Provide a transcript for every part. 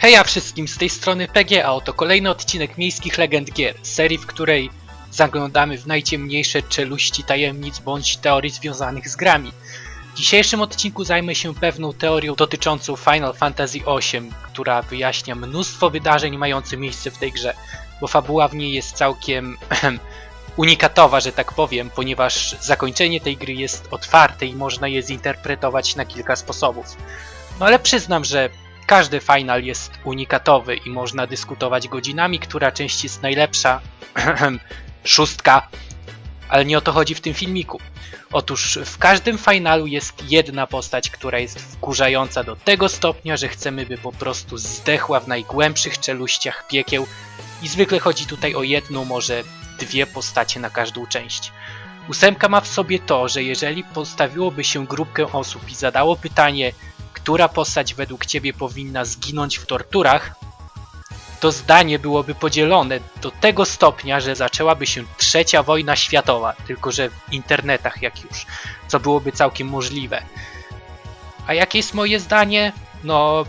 Heja wszystkim, z tej strony PGA, oto kolejny odcinek Miejskich Legend Gier, serii, w której zaglądamy w najciemniejsze czeluści tajemnic bądź teorii związanych z grami. W dzisiejszym odcinku zajmę się pewną teorią dotyczącą Final Fantasy VIII, która wyjaśnia mnóstwo wydarzeń mających miejsce w tej grze, bo fabuła w niej jest całkiem unikatowa, że tak powiem, ponieważ zakończenie tej gry jest otwarte i można je zinterpretować na kilka sposobów. No ale przyznam, że każdy final jest unikatowy i można dyskutować godzinami, która część jest najlepsza. Szóstka. Ale nie o to chodzi w tym filmiku. Otóż w każdym finalu jest jedna postać, która jest wkurzająca do tego stopnia, że chcemy, by po prostu zdechła w najgłębszych czeluściach piekieł. I zwykle chodzi tutaj o jedną, może dwie postacie na każdą część. Ósemka ma w sobie to, że jeżeli postawiłoby się grupkę osób i zadało pytanie, która postać według ciebie powinna zginąć w torturach, to zdanie byłoby podzielone do tego stopnia, że zaczęłaby się trzecia wojna światowa, tylko że w internetach jak już, co byłoby całkiem możliwe. A jakie jest moje zdanie? No,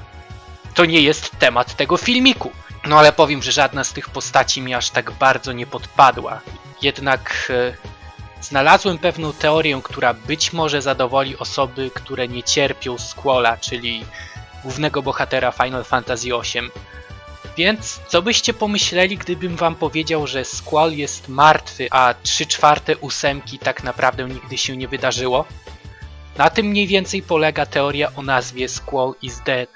to nie jest temat tego filmiku. No ale powiem, że żadna z tych postaci mi aż tak bardzo nie podpadła. Jednak e, Znalazłem pewną teorię, która być może zadowoli osoby, które nie cierpią Squalla, czyli głównego bohatera Final Fantasy VIII. Więc co byście pomyśleli, gdybym wam powiedział, że Squall jest martwy, a 3 czwarte ósemki tak naprawdę nigdy się nie wydarzyło? Na tym mniej więcej polega teoria o nazwie Squall is Dead.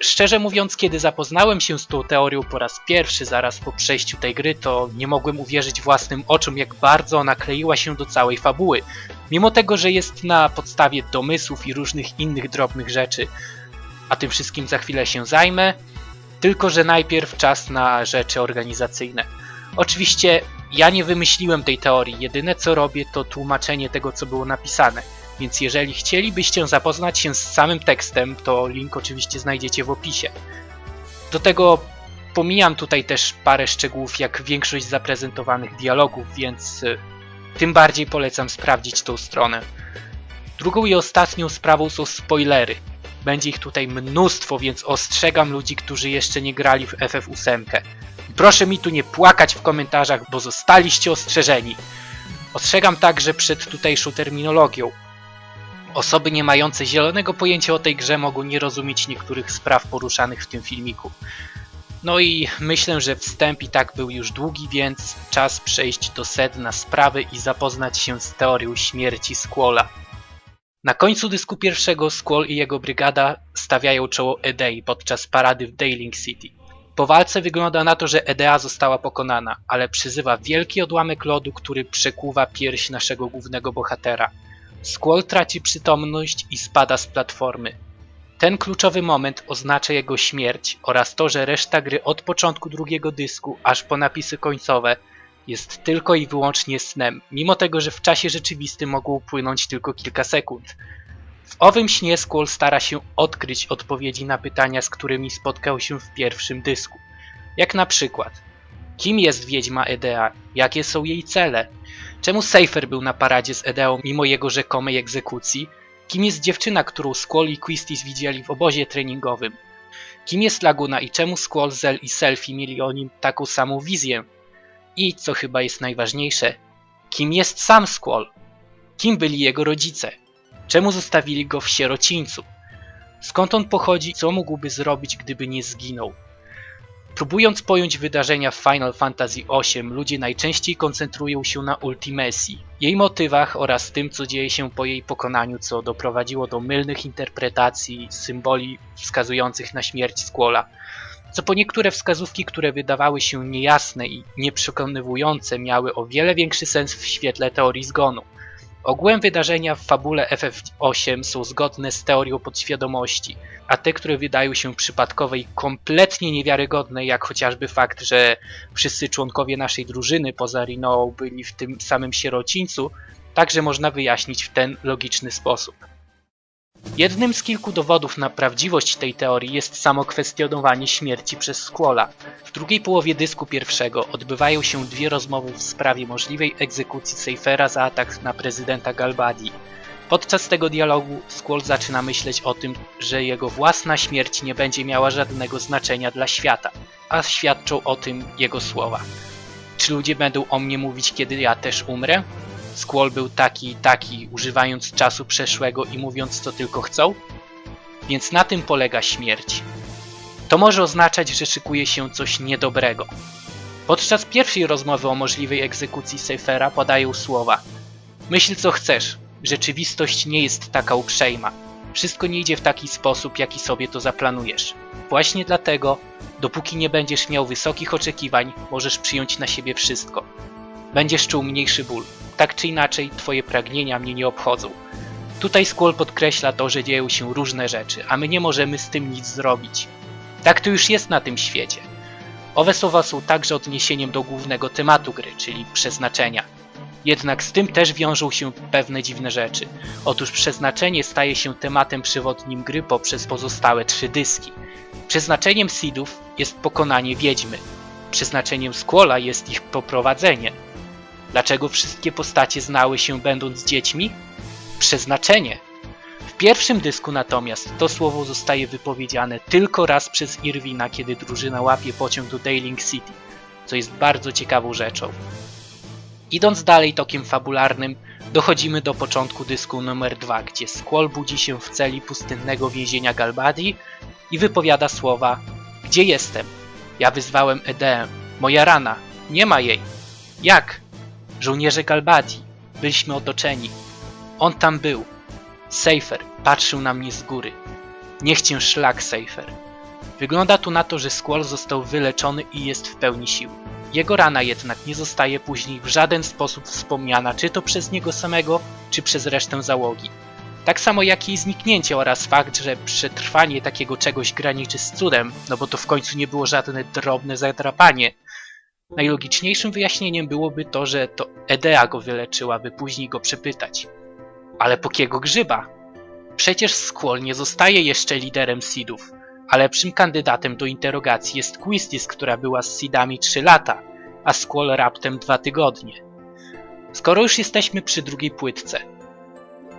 Szczerze mówiąc, kiedy zapoznałem się z tą teorią po raz pierwszy zaraz po przejściu tej gry, to nie mogłem uwierzyć własnym oczom, jak bardzo ona kleiła się do całej fabuły. Mimo tego, że jest na podstawie domysłów i różnych innych drobnych rzeczy. A tym wszystkim za chwilę się zajmę, tylko że najpierw czas na rzeczy organizacyjne. Oczywiście ja nie wymyśliłem tej teorii, jedyne co robię to tłumaczenie tego, co było napisane. Więc jeżeli chcielibyście zapoznać się z samym tekstem, to link oczywiście znajdziecie w opisie. Do tego pomijam tutaj też parę szczegółów, jak większość zaprezentowanych dialogów, więc y, tym bardziej polecam sprawdzić tą stronę. Drugą i ostatnią sprawą są spoilery. Będzie ich tutaj mnóstwo, więc ostrzegam ludzi, którzy jeszcze nie grali w FF8. I proszę mi tu nie płakać w komentarzach, bo zostaliście ostrzeżeni. Ostrzegam także przed tutejszą terminologią. Osoby nie mające zielonego pojęcia o tej grze mogą nie rozumieć niektórych spraw poruszanych w tym filmiku. No i myślę, że wstęp i tak był już długi, więc czas przejść do sedna sprawy i zapoznać się z teorią śmierci Squalla. Na końcu dysku pierwszego Squall i jego brygada stawiają czoło Edei podczas parady w Dailing City. Po walce wygląda na to, że Edea została pokonana, ale przyzywa wielki odłamek lodu, który przekuwa pierś naszego głównego bohatera. Squall traci przytomność i spada z platformy. Ten kluczowy moment oznacza jego śmierć oraz to, że reszta gry od początku drugiego dysku aż po napisy końcowe jest tylko i wyłącznie snem, mimo tego, że w czasie rzeczywistym mogło upłynąć tylko kilka sekund. W owym śnie Squall stara się odkryć odpowiedzi na pytania, z którymi spotkał się w pierwszym dysku. Jak na przykład, kim jest wiedźma Edea, jakie są jej cele, Czemu Safer był na paradzie z Edeą mimo jego rzekomej egzekucji? Kim jest dziewczyna, którą Squall i Quistis widzieli w obozie treningowym? Kim jest Laguna i czemu Squall, Zel i Selfie mieli o nim taką samą wizję? I, co chyba jest najważniejsze, kim jest sam Squall? Kim byli jego rodzice? Czemu zostawili go w sierocińcu? Skąd on pochodzi co mógłby zrobić, gdyby nie zginął? Próbując pojąć wydarzenia w Final Fantasy VIII, ludzie najczęściej koncentrują się na Ultimesji, jej motywach oraz tym, co dzieje się po jej pokonaniu, co doprowadziło do mylnych interpretacji symboli wskazujących na śmierć Squalla. Co po niektóre wskazówki, które wydawały się niejasne i nieprzekonywujące, miały o wiele większy sens w świetle teorii zgonu. Ogółem wydarzenia w fabule FF8 są zgodne z teorią podświadomości, a te, które wydają się przypadkowe i kompletnie niewiarygodne, jak chociażby fakt, że wszyscy członkowie naszej drużyny poza byli w tym samym sierocińcu, także można wyjaśnić w ten logiczny sposób. Jednym z kilku dowodów na prawdziwość tej teorii jest samo kwestionowanie śmierci przez Squalla. W drugiej połowie dysku pierwszego odbywają się dwie rozmowy w sprawie możliwej egzekucji Seifera za atak na prezydenta Galbadii. Podczas tego dialogu Squall zaczyna myśleć o tym, że jego własna śmierć nie będzie miała żadnego znaczenia dla świata, a świadczą o tym jego słowa. Czy ludzie będą o mnie mówić, kiedy ja też umrę? Squall był taki i taki, używając czasu przeszłego i mówiąc co tylko chcą? Więc na tym polega śmierć. To może oznaczać, że szykuje się coś niedobrego. Podczas pierwszej rozmowy o możliwej egzekucji Seifera podają słowa Myśl co chcesz, rzeczywistość nie jest taka uprzejma. Wszystko nie idzie w taki sposób, jaki sobie to zaplanujesz. Właśnie dlatego, dopóki nie będziesz miał wysokich oczekiwań, możesz przyjąć na siebie wszystko. Będziesz czuł mniejszy ból. Tak czy inaczej, twoje pragnienia mnie nie obchodzą. Tutaj Squall podkreśla to, że dzieją się różne rzeczy, a my nie możemy z tym nic zrobić. Tak to już jest na tym świecie. Owe słowa są także odniesieniem do głównego tematu gry, czyli przeznaczenia. Jednak z tym też wiążą się pewne dziwne rzeczy. Otóż przeznaczenie staje się tematem przewodnim gry poprzez pozostałe trzy dyski. Przeznaczeniem Seedów jest pokonanie wiedźmy. Przeznaczeniem Squalla jest ich poprowadzenie. Dlaczego wszystkie postacie znały się będąc dziećmi? Przeznaczenie. W pierwszym dysku natomiast to słowo zostaje wypowiedziane tylko raz przez Irwina, kiedy drużyna łapie pociąg do Dailing City, co jest bardzo ciekawą rzeczą. Idąc dalej tokiem fabularnym, dochodzimy do początku dysku numer 2, gdzie Squall budzi się w celi pustynnego więzienia Galbadi i wypowiada słowa Gdzie jestem? Ja wyzwałem Edeę. Moja rana. Nie ma jej. Jak? Żołnierze Galbadi. Byliśmy otoczeni. On tam był. Seifer patrzył na mnie z góry. Niech cię szlak, Seifer. Wygląda tu na to, że Squall został wyleczony i jest w pełni sił. Jego rana jednak nie zostaje później w żaden sposób wspomniana, czy to przez niego samego, czy przez resztę załogi. Tak samo jak jej zniknięcie oraz fakt, że przetrwanie takiego czegoś graniczy z cudem, no bo to w końcu nie było żadne drobne zadrapanie. Najlogiczniejszym wyjaśnieniem byłoby to, że to Edea go wyleczyła, by później go przepytać. Ale po kiego grzyba? Przecież Squall nie zostaje jeszcze liderem Seedów, a lepszym kandydatem do interrogacji jest Quistis, która była z Seedami 3 lata, a Squall raptem 2 tygodnie. Skoro już jesteśmy przy drugiej płytce,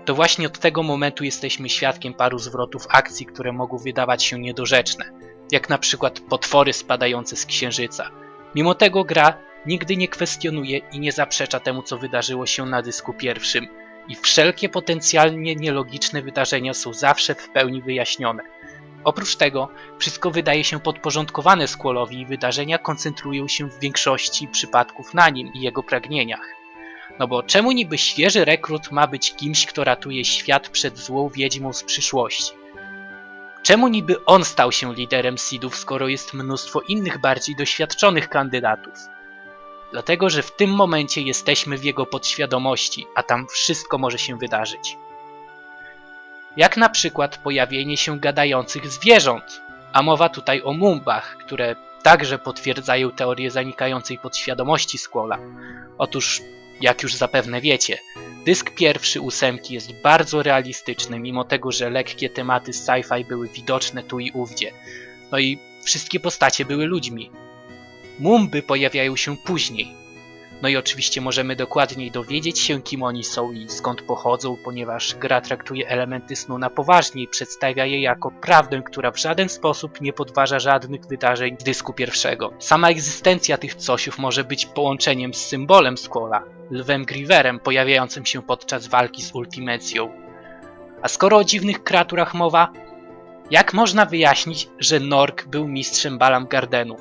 to właśnie od tego momentu jesteśmy świadkiem paru zwrotów akcji, które mogą wydawać się niedorzeczne, jak na przykład potwory spadające z księżyca. Mimo tego gra nigdy nie kwestionuje i nie zaprzecza temu, co wydarzyło się na dysku pierwszym, i wszelkie potencjalnie nielogiczne wydarzenia są zawsze w pełni wyjaśnione. Oprócz tego, wszystko wydaje się podporządkowane Squallowi i wydarzenia koncentrują się w większości przypadków na nim i jego pragnieniach. No bo czemu niby świeży rekrut ma być kimś, kto ratuje świat przed złą wiedźmą z przyszłości? Czemu niby on stał się liderem Seedów, skoro jest mnóstwo innych bardziej doświadczonych kandydatów? Dlatego, że w tym momencie jesteśmy w jego podświadomości, a tam wszystko może się wydarzyć. Jak na przykład pojawienie się gadających zwierząt, a mowa tutaj o mumbach, które także potwierdzają teorię zanikającej podświadomości Squalla. Otóż, jak już zapewne wiecie, dysk pierwszy ósemki jest bardzo realistyczny, mimo tego, że lekkie tematy sci-fi były widoczne tu i ówdzie. No i wszystkie postacie były ludźmi. Mumby pojawiają się później. No i oczywiście możemy dokładniej dowiedzieć się, kim oni są i skąd pochodzą, ponieważ gra traktuje elementy snu na poważnie i przedstawia je jako prawdę, która w żaden sposób nie podważa żadnych wydarzeń z dysku pierwszego. Sama egzystencja tych cosiów może być połączeniem z symbolem Squalla, lwem Griverem pojawiającym się podczas walki z Ultimacją. A skoro o dziwnych kreaturach mowa, jak można wyjaśnić, że Nork był mistrzem Balam Gardenu?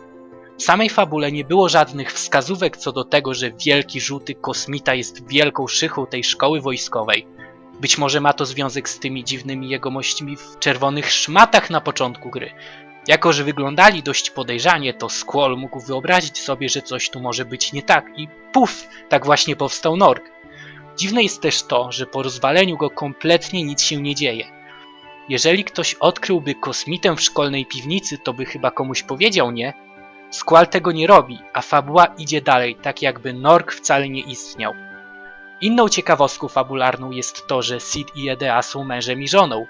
W samej fabule nie było żadnych wskazówek co do tego, że wielki żółty kosmita jest wielką szychą tej szkoły wojskowej. Być może ma to związek z tymi dziwnymi jegomościami w czerwonych szmatach na początku gry. Jako, że wyglądali dość podejrzanie, to Squall mógł wyobrazić sobie, że coś tu może być nie tak i puf, tak właśnie powstał Nork. Dziwne jest też to, że po rozwaleniu go kompletnie nic się nie dzieje. Jeżeli ktoś odkryłby kosmitę w szkolnej piwnicy, to by chyba komuś powiedział, nie? Squall tego nie robi, a fabuła idzie dalej, tak jakby Nork wcale nie istniał. Inną ciekawostką fabularną jest to, że Sid i Edea są mężem i żoną.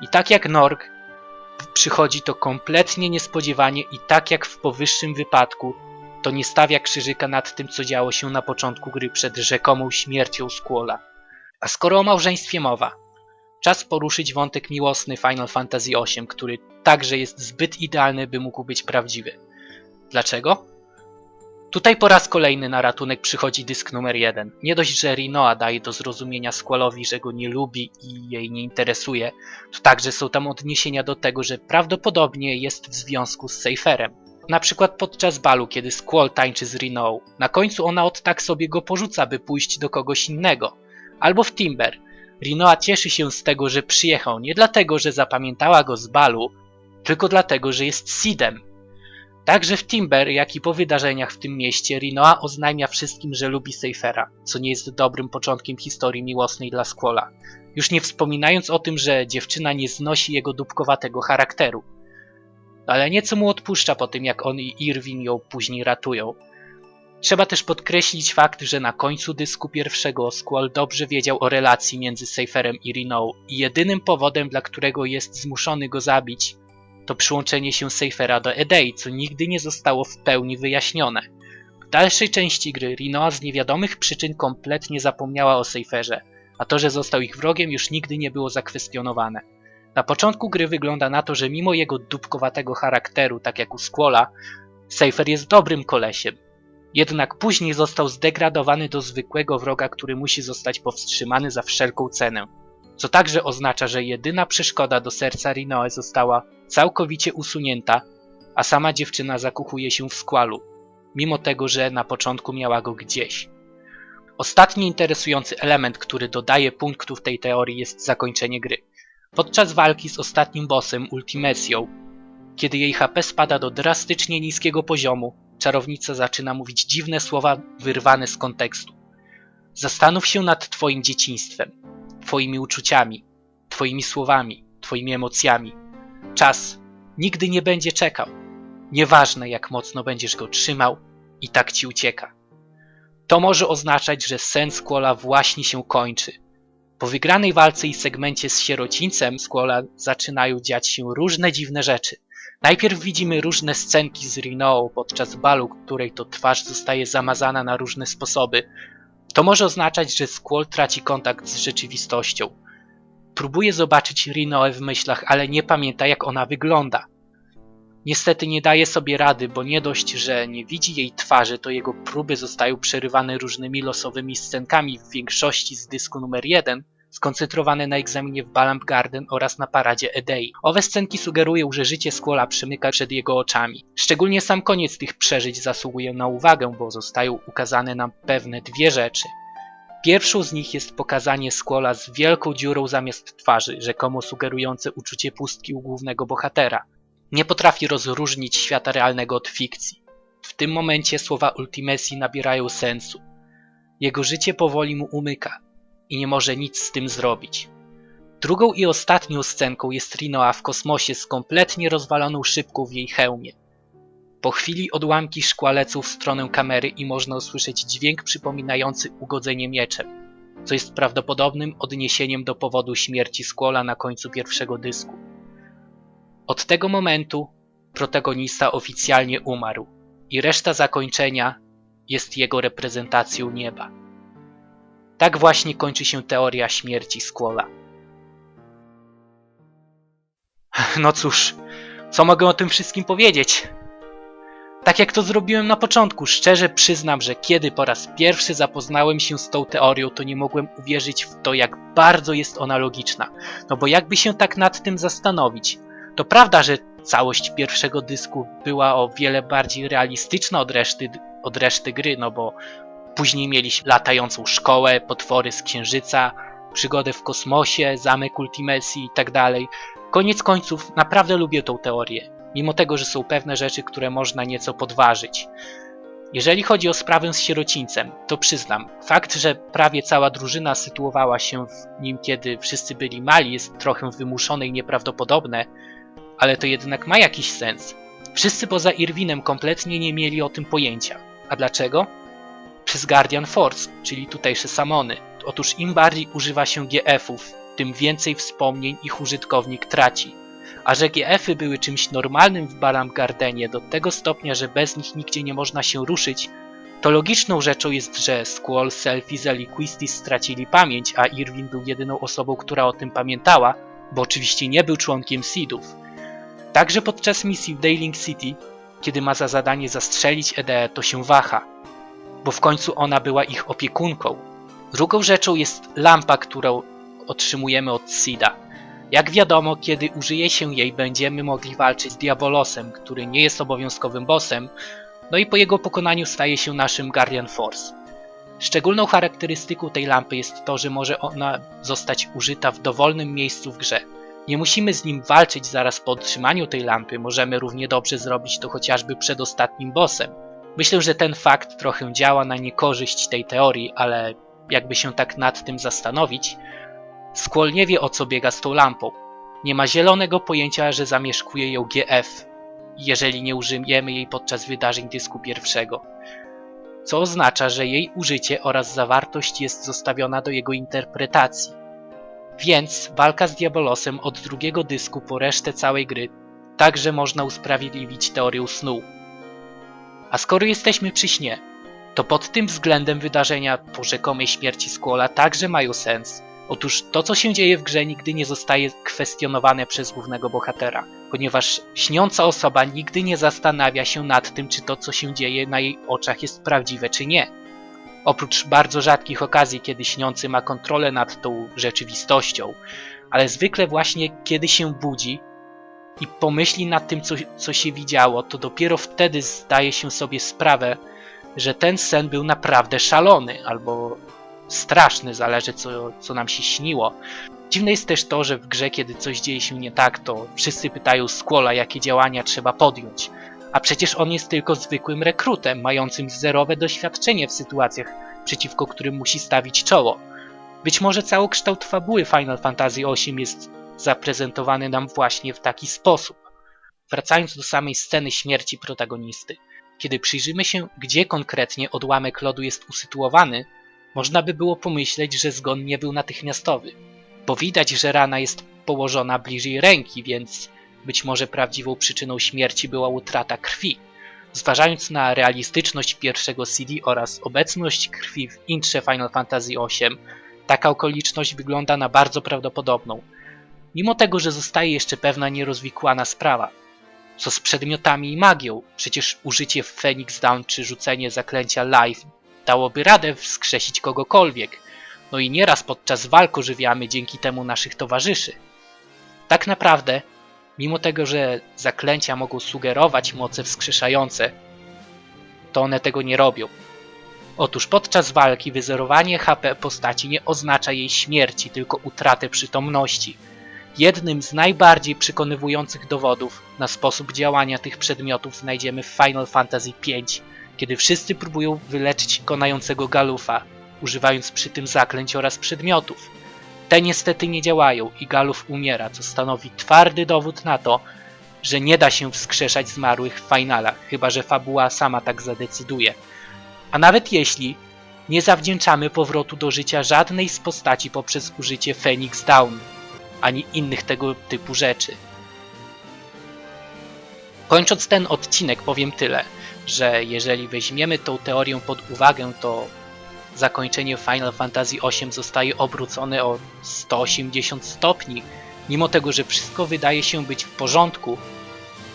I tak jak Nork, przychodzi to kompletnie niespodziewanie i tak jak w powyższym wypadku, to nie stawia krzyżyka nad tym, co działo się na początku gry przed rzekomą śmiercią Squalla. A skoro o małżeństwie mowa, czas poruszyć wątek miłosny Final Fantasy VIII, który także jest zbyt idealny, by mógł być prawdziwy. Dlaczego? Tutaj po raz kolejny na ratunek przychodzi dysk numer jeden. Nie dość, że Rinoa daje do zrozumienia Squallowi, że go nie lubi i jej nie interesuje, to także są tam odniesienia do tego, że prawdopodobnie jest w związku z Seiferem. Na przykład podczas balu, kiedy Squall tańczy z Rinoą, na końcu ona od tak sobie go porzuca, by pójść do kogoś innego. Albo w Timber. Rinoa cieszy się z tego, że przyjechał nie dlatego, że zapamiętała go z balu, tylko dlatego, że jest Sidem, Także w Timber, jak i po wydarzeniach w tym mieście, Rinoa oznajmia wszystkim, że lubi Seifera, co nie jest dobrym początkiem historii miłosnej dla Squalla. Już nie wspominając o tym, że dziewczyna nie znosi jego dupkowatego charakteru. Ale nieco mu odpuszcza po tym, jak on i Irwin ją później ratują. Trzeba też podkreślić fakt, że na końcu dysku pierwszego Squall dobrze wiedział o relacji między Seiferem i Riną i jedynym powodem, dla którego jest zmuszony go zabić, to przyłączenie się Seifera do Edei, co nigdy nie zostało w pełni wyjaśnione. W dalszej części gry Rinoa z niewiadomych przyczyn kompletnie zapomniała o Seiferze, a to, że został ich wrogiem już nigdy nie było zakwestionowane. Na początku gry wygląda na to, że mimo jego dupkowatego charakteru, tak jak u Squalla, Seifer jest dobrym kolesiem. Jednak później został zdegradowany do zwykłego wroga, który musi zostać powstrzymany za wszelką cenę co także oznacza, że jedyna przeszkoda do serca Rinoe została całkowicie usunięta, a sama dziewczyna zakuchuje się w skłalu, mimo tego, że na początku miała go gdzieś. Ostatni interesujący element, który dodaje punktów tej teorii jest zakończenie gry. Podczas walki z ostatnim bossem Ultimecją, kiedy jej HP spada do drastycznie niskiego poziomu, czarownica zaczyna mówić dziwne słowa wyrwane z kontekstu. Zastanów się nad twoim dzieciństwem. Twoimi uczuciami, Twoimi słowami, Twoimi emocjami. Czas nigdy nie będzie czekał. Nieważne jak mocno będziesz go trzymał, i tak ci ucieka. To może oznaczać, że sen Squalla właśnie się kończy. Po wygranej walce i segmencie z sierocińcem Squalla zaczynają dziać się różne dziwne rzeczy. Najpierw widzimy różne scenki z Rinoą podczas balu, której to twarz zostaje zamazana na różne sposoby, to może oznaczać, że Squall traci kontakt z rzeczywistością. Próbuje zobaczyć Rinoe w myślach, ale nie pamięta jak ona wygląda. Niestety nie daje sobie rady, bo nie dość, że nie widzi jej twarzy, to jego próby zostają przerywane różnymi losowymi scenkami, w większości z dysku numer 1, skoncentrowane na egzaminie w Balamb Garden oraz na paradzie Edei. Owe scenki sugerują, że życie Squalla przemyka przed jego oczami. Szczególnie sam koniec tych przeżyć zasługuje na uwagę, bo zostają ukazane nam pewne dwie rzeczy. Pierwszą z nich jest pokazanie Squalla z wielką dziurą zamiast twarzy, rzekomo sugerujące uczucie pustki u głównego bohatera. Nie potrafi rozróżnić świata realnego od fikcji. W tym momencie słowa Ultimesi nabierają sensu. Jego życie powoli mu umyka, i nie może nic z tym zrobić. Drugą i ostatnią scenką jest Rinoa w kosmosie z kompletnie rozwaloną szybką w jej hełmie. Po chwili odłamki szkła lecą w stronę kamery i można usłyszeć dźwięk przypominający ugodzenie mieczem, co jest prawdopodobnym odniesieniem do powodu śmierci Squalla na końcu pierwszego dysku. Od tego momentu protagonista oficjalnie umarł i reszta zakończenia jest jego reprezentacją nieba. Tak właśnie kończy się teoria śmierci Squalla. No cóż, co mogę o tym wszystkim powiedzieć? Tak jak to zrobiłem na początku, szczerze przyznam, że kiedy po raz pierwszy zapoznałem się z tą teorią, to nie mogłem uwierzyć w to, jak bardzo jest ona logiczna. No bo jakby się tak nad tym zastanowić, to prawda, że całość pierwszego dysku była o wiele bardziej realistyczna od reszty, od reszty gry, no bo Później mieliśmy latającą szkołę, potwory z księżyca, przygodę w kosmosie, zamek Ultimesi i tak dalej. Koniec końców naprawdę lubię tą teorię, mimo tego, że są pewne rzeczy, które można nieco podważyć. Jeżeli chodzi o sprawę z sierocińcem, to przyznam, fakt, że prawie cała drużyna sytuowała się w nim, kiedy wszyscy byli mali, jest trochę wymuszone i nieprawdopodobne, ale to jednak ma jakiś sens. Wszyscy poza Irwinem kompletnie nie mieli o tym pojęcia. A dlaczego? Przez Guardian Force, czyli tutejsze samony. Otóż im bardziej używa się GF-ów, tym więcej wspomnień ich użytkownik traci. A że GF-y były czymś normalnym w Balam Gardenie do tego stopnia, że bez nich nigdzie nie można się ruszyć, To logiczną rzeczą jest, że Squall, Selfizel i Quistis stracili pamięć, a Irwin był jedyną osobą, która o tym pamiętała, bo oczywiście nie był członkiem Seedów. Także podczas misji w Dailing City, kiedy ma za zadanie zastrzelić Edeę, to się waha, bo w końcu ona była ich opiekunką. Drugą rzeczą jest lampa, którą otrzymujemy od Sida. Jak wiadomo, kiedy użyje się jej, będziemy mogli walczyć z Diabolosem, który nie jest obowiązkowym bossem, no i po jego pokonaniu staje się naszym Guardian Force. Szczególną charakterystyką tej lampy jest to, że może ona zostać użyta w dowolnym miejscu w grze. Nie musimy z nim walczyć zaraz po otrzymaniu tej lampy, możemy równie dobrze zrobić to chociażby przed ostatnim bossem. Myślę, że ten fakt trochę działa na niekorzyść tej teorii, ale jakby się tak nad tym zastanowić, Squall nie wie o co biega z tą lampą. Nie ma zielonego pojęcia, że zamieszkuje ją GF, jeżeli nie użyjemy jej podczas wydarzeń dysku pierwszego. Co oznacza, że jej użycie oraz zawartość jest zostawiona do jego interpretacji. Więc walka z Diabolosem od drugiego dysku po resztę całej gry także można usprawiedliwić teorią snu. A skoro jesteśmy przy śnie, to pod tym względem wydarzenia po rzekomej śmierci Squalla także mają sens. Otóż to, co się dzieje w grze, nigdy nie zostaje kwestionowane przez głównego bohatera, ponieważ śniąca osoba nigdy nie zastanawia się nad tym, czy to, co się dzieje na jej oczach jest prawdziwe, czy nie. Oprócz bardzo rzadkich okazji, kiedy śniący ma kontrolę nad tą rzeczywistością, ale zwykle właśnie kiedy się budzi i pomyśli nad tym, co, co się widziało, to dopiero wtedy zdaje się sobie sprawę, że ten sen był naprawdę szalony albo straszny, zależy co, co nam się śniło. Dziwne jest też to, że w grze, kiedy coś dzieje się nie tak, to wszyscy pytają Squalla, jakie działania trzeba podjąć. A przecież on jest tylko zwykłym rekrutem, mającym zerowe doświadczenie w sytuacjach, przeciwko którym musi stawić czoło. Być może całokształt fabuły Final Fantasy VIII jest zaprezentowany nam właśnie w taki sposób. Wracając do samej sceny śmierci protagonisty. Kiedy przyjrzymy się, gdzie konkretnie odłamek lodu jest usytuowany, można by było pomyśleć, że zgon nie był natychmiastowy, bo widać, że rana jest położona bliżej ręki, więc być może prawdziwą przyczyną śmierci była utrata krwi. Zważając na realistyczność pierwszego CD oraz obecność krwi w intrze Final Fantasy VIII, taka okoliczność wygląda na bardzo prawdopodobną. Mimo tego, że zostaje jeszcze pewna nierozwikłana sprawa. Co z przedmiotami i magią? Przecież użycie Phoenix Down czy rzucenie zaklęcia Life dałoby radę wskrzesić kogokolwiek. No i nieraz podczas walk ożywiamy dzięki temu naszych towarzyszy. Tak naprawdę, mimo tego, że zaklęcia mogą sugerować moce wskrzeszające, to one tego nie robią. Otóż podczas walki wyzerowanie HP postaci nie oznacza jej śmierci, tylko utratę przytomności. Jednym z najbardziej przekonywujących dowodów na sposób działania tych przedmiotów znajdziemy w Final Fantasy V, kiedy wszyscy próbują wyleczyć konającego Galufa, używając przy tym zaklęć oraz przedmiotów. Te niestety nie działają i Galuf umiera, co stanowi twardy dowód na to, że nie da się wskrzeszać zmarłych w finalach, chyba że fabuła sama tak zadecyduje. A nawet jeśli, nie zawdzięczamy powrotu do życia żadnej z postaci poprzez użycie Phoenix Down, ani innych tego typu rzeczy. Kończąc ten odcinek powiem tyle, że jeżeli weźmiemy tą teorię pod uwagę, to zakończenie Final Fantasy VIII zostaje obrócone o 180 stopni. Mimo tego, że wszystko wydaje się być w porządku,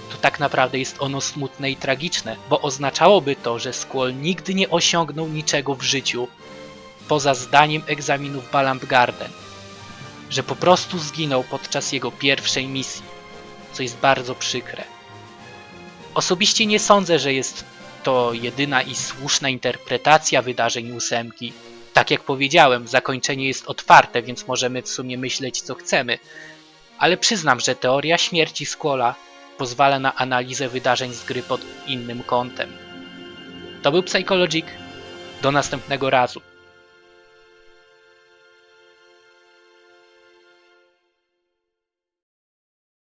to tak naprawdę jest ono smutne i tragiczne, bo oznaczałoby to, że Squall nigdy nie osiągnął niczego w życiu poza zdaniem egzaminu w Balamb Garden. Że po prostu zginął podczas jego pierwszej misji, co jest bardzo przykre. Osobiście nie sądzę, że jest to jedyna i słuszna interpretacja wydarzeń ósemki. Tak jak powiedziałem, zakończenie jest otwarte, więc możemy w sumie myśleć co chcemy. Ale przyznam, że teoria śmierci Squalla pozwala na analizę wydarzeń z gry pod innym kątem. To był Psychologic. Do następnego razu.